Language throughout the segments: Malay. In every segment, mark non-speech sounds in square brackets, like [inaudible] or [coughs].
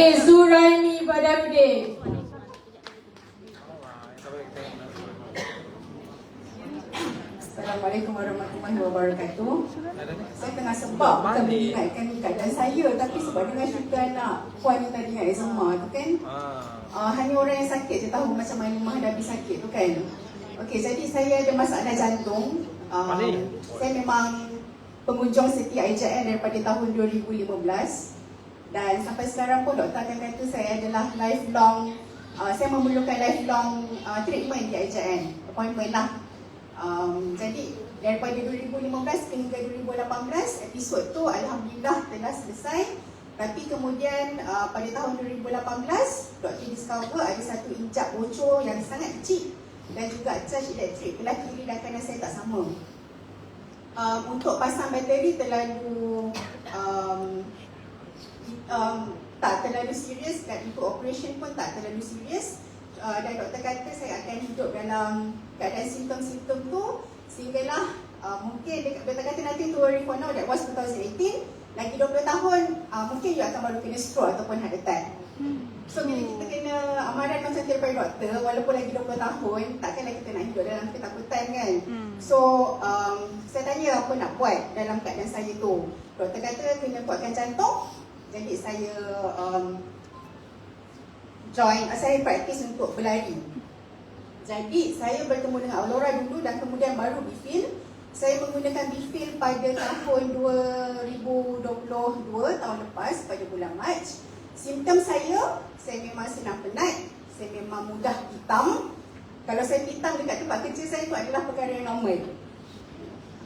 Zuraini Badarudin. Assalamualaikum warahmatullahi wabarakatuh. Saya tengah sebab bukan mengingatkan keadaan saya tapi sebab dengan cerita anak puan yang tadi dengan eczema tu kan uh, hanya orang yang sakit je tahu macam mana menghadapi sakit tu kan. Okey, jadi saya ada masalah jantung. Uh, saya memang pengunjung setia IJN daripada tahun 2015 dan sampai sekarang pun doktor akan kata saya adalah lifelong uh, saya memerlukan lifelong uh, treatment di IJN appointment lah. Um, jadi daripada 2015 hingga 2018 episod tu alhamdulillah telah selesai. Tapi kemudian uh, pada tahun 2018 doktor discover ada satu injak bocor yang sangat kecil dan juga charge elektrik belah kiri dan kanan saya tak sama. Um, untuk pasang bateri terlalu um, um, tak terlalu serius dan untuk operation pun tak terlalu serius. Uh, dan doktor kata saya akan hidup dalam keadaan simptom-simptom tu sehinggalah uh, mungkin dekat, doktor kata nanti to worry for now that was 2018 lagi 20 tahun uh, mungkin you akan baru kena stroke ataupun heart attack. So bila kita kena amaran macam tu daripada doktor walaupun lagi 20 tahun takkanlah kita nak hidup dalam ketakutan kan? So um, saya tanya apa nak buat dalam keadaan saya tu. Doktor kata kena kuatkan jantung jadi saya um, join, uh, saya praktis untuk berlari. Jadi saya bertemu dengan Aurora dulu dan kemudian baru Bifil. Saya menggunakan Bifil pada tahun 2022 tahun lepas pada bulan Mac. Simptom saya, saya memang senang penat, saya memang mudah hitam. Kalau saya hitam dekat tempat kerja saya itu adalah perkara yang normal.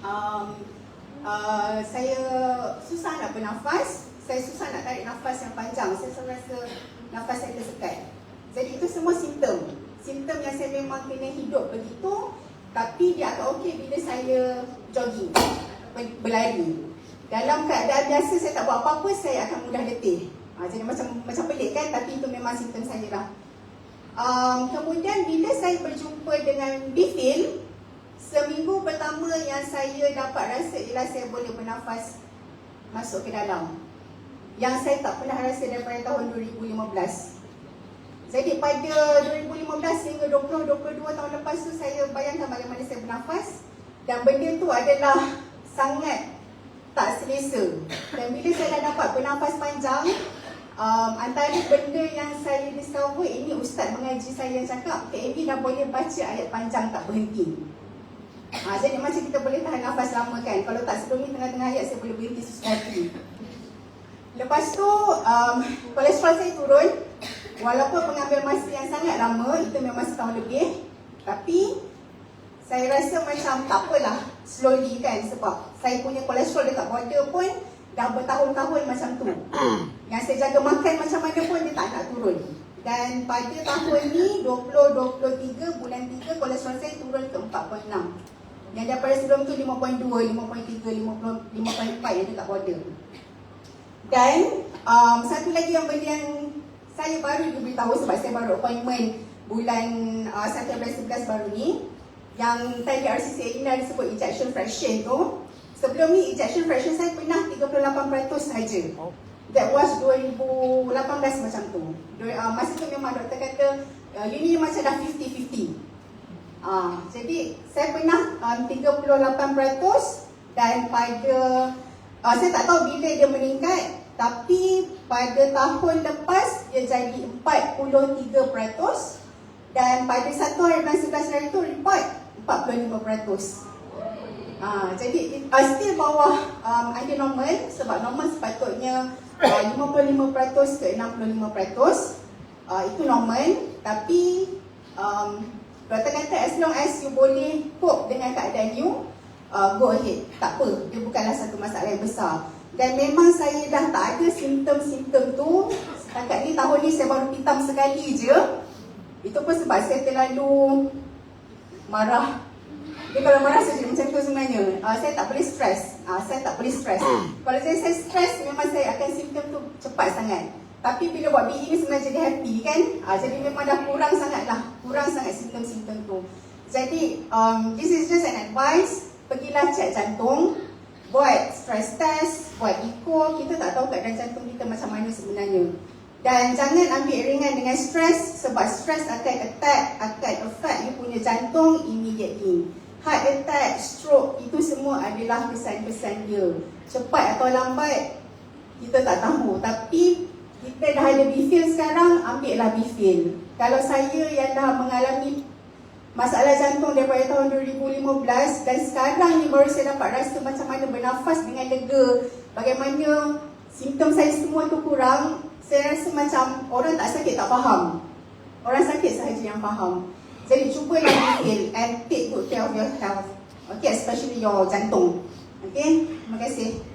Um, uh, saya susah nak bernafas, saya susah nak tarik nafas yang panjang. Saya selalu rasa nafas saya tersekat. Jadi itu semua simptom. Simptom yang saya memang kena hidup begitu tapi dia akan okey bila saya jogging, berlari. Dalam keadaan biasa saya tak buat apa-apa, saya akan mudah letih. Ha, jadi macam macam pelik kan tapi itu memang simptom saya lah. Um, kemudian bila saya berjumpa dengan Bifil, seminggu pertama yang saya dapat rasa ialah saya boleh bernafas masuk ke dalam yang saya tak pernah rasa daripada tahun 2015. Jadi pada 2015 hingga 2022 tahun lepas tu saya bayangkan bagaimana saya bernafas dan benda tu adalah sangat tak selesa. Dan bila saya dah dapat bernafas panjang, um, antara benda yang saya discover ini ustaz mengaji saya yang cakap, Amy dah boleh baca ayat panjang tak berhenti. Ha, jadi macam kita boleh tahan nafas lama kan. Kalau tak sebelum ni tengah-tengah ayat saya boleh berhenti sesuatu. Lepas tu um, kolesterol saya turun. Walaupun mengambil masa yang sangat lama Itu memang setahun lebih. Tapi saya rasa macam tak apalah Slowly kan sebab saya punya kolesterol dekat border pun Dah bertahun-tahun macam tu. [coughs] Yang saya jaga makan macam mana pun dia tak nak turun. Dan pada tahun ni 2023 bulan 3 kolesterol saya turun ke 4.6 Yang daripada sebelum tu 5.2, 5.3, 5.4 yang dekat border dan um, satu lagi yang benda yang saya baru diberitahu sebab saya baru appointment bulan uh, 1 April 11 baru ni yang tadi RCCA ini ada sebut ejection fraction tu sebelum ni ejection fraction saya pernah 38% saja. That was 2018 macam tu. Uh, masa tu memang doktor kata uh, you ni macam dah 50-50 uh, jadi saya pernah um, 38% dan pada uh, saya tak tahu bila dia meningkat tapi pada tahun lepas dia jadi 43% dan pada satu hari bulan 11 hari itu report 45%. Ha, jadi uh, still bawah um, ada normal sebab normal sepatutnya uh, 55% ke 65% uh, itu normal tapi um, doktor kata as long as you boleh cope dengan keadaan you uh, go ahead. Tak apa dia bukanlah satu masalah yang besar. Dan memang saya dah tak ada simptom-simptom tu Setakat ni. Tahun ni saya baru hitam sekali je. Itu pun sebab saya terlalu marah. Dia kalau marah saya jadi macam tu sebenarnya. Uh, Saya tak boleh stres uh, Saya tak boleh stres Kalau saya, saya stres memang saya akan simptom tu cepat sangat. Tapi bila buat BE ni sebenarnya jadi happy kan? Uh, Jadi memang dah kurang sangat lah. Kurang sangat simptom-simptom tu. Jadi um, this is just an advice Pergilah cek jantung buat stress test, buat echo, kita tak tahu keadaan jantung kita macam mana sebenarnya. Dan jangan ambil ringan dengan stres sebab stres akan attack, akan affect you punya jantung immediately. Heart attack, stroke, itu semua adalah kesan-kesan dia. Cepat atau lambat, kita tak tahu. Tapi kita dah ada bifil sekarang, ambillah bifil. Kalau saya yang dah mengalami masalah jantung daripada tahun 2015 dan sekarang ni baru saya dapat rasa macam mana bernafas dengan lega. Bagaimana simptom saya semua tu kurang, saya rasa macam orang tak sakit tak faham. Orang sakit sahaja yang faham. Jadi cubalah detail and take good care of your health. Okay, especially your jantung. Okay, terima kasih.